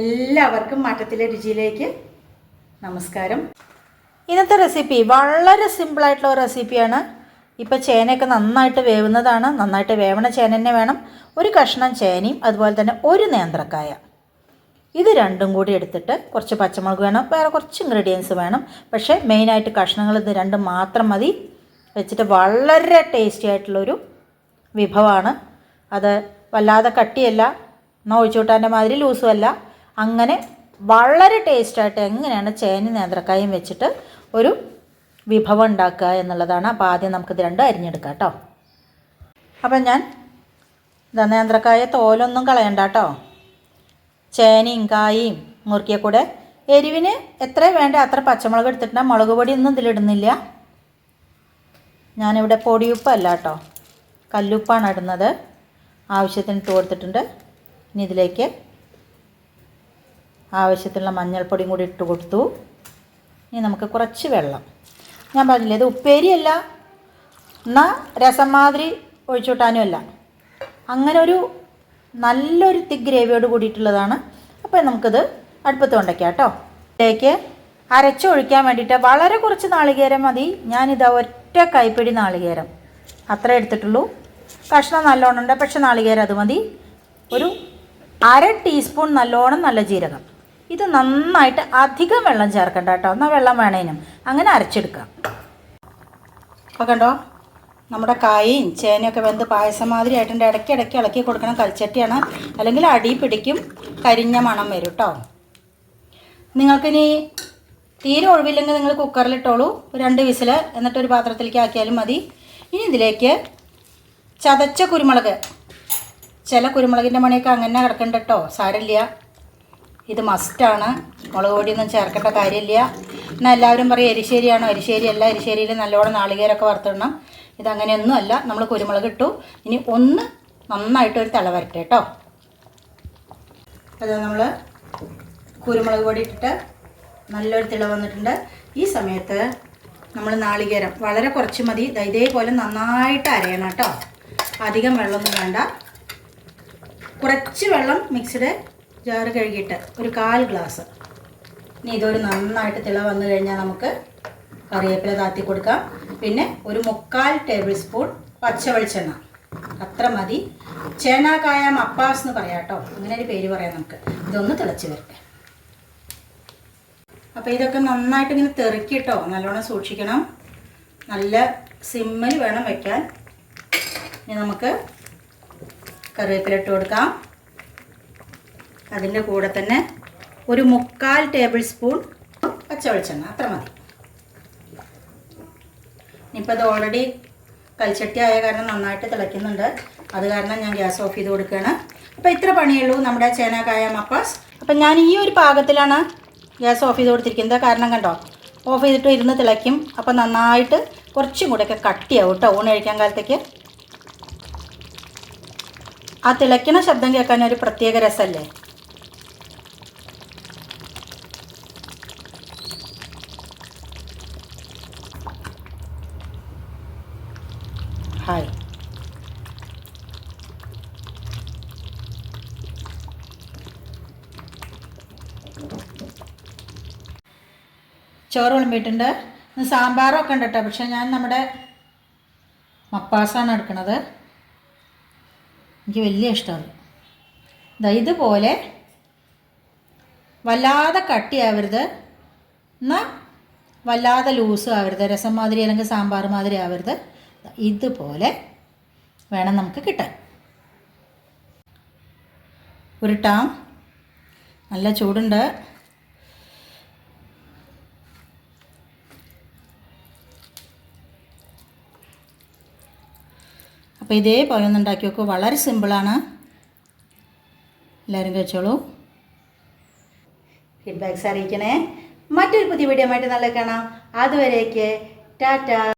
എല്ലാവർക്കും മാറ്റത്തിലെ രുചിയിലേക്ക് നമസ്കാരം. ഇന്നത്തെ റെസിപ്പി വളരെ സിമ്പിളായിട്ടുള്ള ഒരു റെസിപ്പിയാണ് ഇപ്പോൾ ചേനയൊക്കെ നന്നായിട്ട് വേവുന്നതാണ്. നന്നായിട്ട് വേവണ ചേന തന്നെ വേണം. ഒരു കഷ്ണം ചേനയും അതുപോലെ തന്നെ ഒരു നേന്ത്രക്കായ. ഇത് രണ്ടും കൂടി എടുത്തിട്ട് കുറച്ച് പച്ചമുളക് വേണം. വേറെ കുറച്ച് ഇൻഗ്രീഡിയൻസ് വേണം. പക്ഷേ മെയിനായിട്ട് കഷ്ണങ്ങൾ ഇത് രണ്ടും മാത്രം മതി. വെച്ചിട്ട് വളരെ ടേസ്റ്റി ആയിട്ടുള്ളൊരു വിഭവമാണ്. അത് വല്ലാതെ കട്ടിയല്ല. എന്നാൽ ഒഴിച്ചുകൂട്ടാന്റെ മാതിരി ലൂസും അല്ല. അങ്ങനെ വളരെ ടേസ്റ്റായിട്ട് എങ്ങനെയാണ് ചേന നേന്ത്രക്കായും വെച്ചിട്ട് ഒരു വിഭവം ഉണ്ടാക്കുക എന്നുള്ളതാണ്. അപ്പോൾ ആദ്യം നമുക്കിത് രണ്ടും അരിഞ്ഞെടുക്കാം കേട്ടോ. അപ്പം ഞാൻ ഇതാ നേന്ത്രക്കായ തോലൊന്നും കളയണ്ട കേട്ടോ. ചേനയും കായും മുറുക്കിയ കൂടെ എരിവിന് എത്ര വേണ്ട അത്ര പച്ചമുളക് എടുത്തിട്ടുണ്ട് മുളക് പൊടി ഒന്നും ഇതിലിടുന്നില്ല ഞാനിവിടെ പൊടിയുപ്പല്ല കേട്ടോ. കല്ലുപ്പാണ് ഇടുന്നത്. ആവശ്യത്തിന് ഇട്ട് കൊടുത്തിട്ടുണ്ട്. ഇനി ഇതിലേക്ക് ആവശ്യത്തിനുള്ള മഞ്ഞൾപ്പൊടിയും കൂടി ഇട്ട് കൊടുത്തു. ഇനി നമുക്ക് കുറച്ച് വെള്ളം. ഞാൻ പറഞ്ഞില്ലേ ഇത് ഉപ്പേരിയല്ല. എന്നാൽ രസം മാതിരി ഒഴിച്ചുവിട്ടാനുമല്ല അങ്ങനെ ഒരു നല്ലൊരു തിക് ഗ്രേവിയോട് കൂടിയിട്ടുള്ളതാണ്. അപ്പോൾ നമുക്കിത് അടുപ്പത്ത് കൊണ്ടയ്ക്കാം കേട്ടോ. ഇതിലേക്ക് അരച്ചൊഴിക്കാൻ വേണ്ടിയിട്ട് വളരെ കുറച്ച് നാളികേരം മതി. ഞാനിത് ഒറ്റ കൈപ്പിടി നാളികേരം. അത്ര എടുത്തിട്ടുള്ളൂ. കഷ്ണം നല്ലോണം ഉണ്ട് പക്ഷെ നാളികേരം അത് മതി. ഒരു അര ടീസ്പൂൺ നല്ലോണം നല്ല ജീരകം. ഇത് നന്നായിട്ട് അധികം വെള്ളം ചേർക്കണ്ട കേട്ടോ. എന്നാൽ വെള്ളം വേണേനും. അങ്ങനെ അരച്ചെടുക്കാം. അപ്പോൾ കണ്ടോ? നമ്മുടെ കായയും ചേനയൊക്കെ വെന്ത് പായസം മാതിരി ആയിട്ടുണ്ട് ഇടയ്ക്ക് ഇടയ്ക്ക് ഇളക്കി കൊടുക്കണം. കൽച്ചട്ടിയാണ്. അല്ലെങ്കിൽ അടി പിടിക്കും. കരിഞ്ഞ മണം വരും കേട്ടോ നിങ്ങൾക്കിനി തീരെ ഒഴിവില്ലെങ്കിൽ നിങ്ങൾ കുക്കറിലിട്ടോളൂ രണ്ട് വിസിൽ എന്നിട്ടൊരു പാത്രത്തിലേക്ക് ആക്കിയാലും മതി. ഇനി ഇതിലേക്ക് ചതച്ച കുരുമുളക്. ചില കുരുമുളകിന്റെ മണിയൊക്കെ അങ്ങനെ കിടക്കണ്ട കേട്ടോ സാരമില്ല. ഇത് മസ്റ്റാണ്. മുളക് പൊടിയൊന്നും ചേർക്കേണ്ട കാര്യമില്ല. എന്നാൽ എല്ലാവരും പറയും എരിശ്ശേരിയാണോ? എരിശ്ശേരി അല്ല എരിശ്ശേരിയിൽ നല്ലോണം നാളികേരമൊക്കെ വറുത്തിടണം. ഇതങ്ങനെയൊന്നും അല്ല നമ്മൾ കുരുമുളക് ഇട്ടു. ഇനി ഒന്ന് നന്നായിട്ട് ഒരു തിള വരട്ടെ കേട്ടോ. അത് നമ്മൾ കുരുമുളക് പൊടി ഇട്ടിട്ട് നല്ലൊരു തിള വന്നിട്ടുണ്ട്. ഈ സമയത്ത് നമ്മൾ നാളികേരം വളരെ കുറച്ച് മതി. ഇതേപോലെ നന്നായിട്ട് അരയണം കേട്ടോ. അധികം വെള്ളമൊന്നും വേണ്ട. കുറച്ച് വെള്ളം മിക്സ്ഡ് ജാറ് കഴുകിയിട്ട് ഒരു കാൽ ഗ്ലാസ്. ഇനി ഇതൊരു നന്നായിട്ട് തിള വന്നു കഴിഞ്ഞാൽ നമുക്ക് കറിവേപ്പില താത്തി കൊടുക്കാം. പിന്നെ ഒരു മുക്കാൽ ടേബിൾ സ്പൂൺ പച്ച വെളിച്ചെണ്ണ അത്ര മതി. ചേനാക്കായ മപ്പാസ് എന്ന് പറയാം കേട്ടോ. അങ്ങനെ ഒരു പേര് പറയാം നമുക്ക്. ഇതൊന്ന് തിളച്ച് വരട്ടെ. അപ്പോൾ ഇതൊക്കെ നന്നായിട്ട് ഇങ്ങനെ തെറുക്കിട്ടോ നല്ലോണം സൂക്ഷിക്കണം. നല്ല സിമ്മിൽ വേണം വെക്കാൻ. ഇനി നമുക്ക് കറിവേപ്പില ഇട്ട് കൊടുക്കാം. അതിന്റെ കൂടെ തന്നെ ഒരു മുക്കാൽ ടേബിൾ സ്പൂൺ പച്ച വെളിച്ചെണ്ണ. അത്ര മതി. ഇനിയിപ്പോൾ ഇത് ഓൾറെഡി കൽച്ചട്ടി ആയ കാരണം നന്നായിട്ട് തിളയ്ക്കുന്നുണ്ട്. അത് കാരണം ഞാൻ ഗ്യാസ് ഓഫ് ചെയ്ത് കൊടുക്കുകയാണ്. അപ്പോൾ ഇത്ര പണിയുള്ളൂ നമ്മുടെ ചേനക്കായ മപ്പാസ് അപ്പം ഞാൻ ഈ ഒരു പാകത്തിലാണ് ഗ്യാസ് ഓഫ് ചെയ്ത് കൊടുത്തിരിക്കുന്നത്. കാരണം കണ്ടോ? ഓഫ് ചെയ്തിട്ട് ഇരുന്ന് തിളയ്ക്കും. അപ്പം നന്നായിട്ട് കുറച്ചും കൂടെയൊക്കെ കട്ടിയാവും കേട്ടോ ഊണ് കഴിക്കാൻ കാലത്തേക്ക്. ആ തിളയ്ക്കണ ശബ്ദം കേൾക്കാൻ ഒരു പ്രത്യേക രസമല്ലേ ഹായ് ചോറ് വിളമ്പിയിട്ടുണ്ട് ഇന്ന് സാമ്പാറൊക്കെ ഉണ്ട് കേട്ടോ പക്ഷേ ഞാൻ നമ്മുടെ മപ്പാസാണ് എടുക്കുന്നത് എനിക്ക് വലിയ ഇഷ്ടമാണ്. ദാ ഇതുപോലെ വല്ലാതെ കട്ടിയാവരുത്. എന്നാൽ വല്ലാതെ ലൂസും ആവരുത് രസം മാതിരി അല്ലെങ്കിൽ സാമ്പാർ മാതിരി ആവരുത്. ഇതുപോലെ വേണം നമുക്ക് കിട്ടാൻ. ഉരുട്ടാം നല്ല ചൂടുണ്ട്. അപ്പോൾ ഇതേപോലെ ഒന്ന് ഉണ്ടാക്കി നോക്കൂ. വളരെ സിമ്പിളാണ് എല്ലാവരും കഴിച്ചോളൂ. ഫീഡ്ബാക്ക്സ് അറിയിക്കണേ. മറ്റൊരു പുതിയ വീഡിയോ ആയിട്ട് നല്ല കാണാം. അതുവരേക്ക് ടാറ്റ.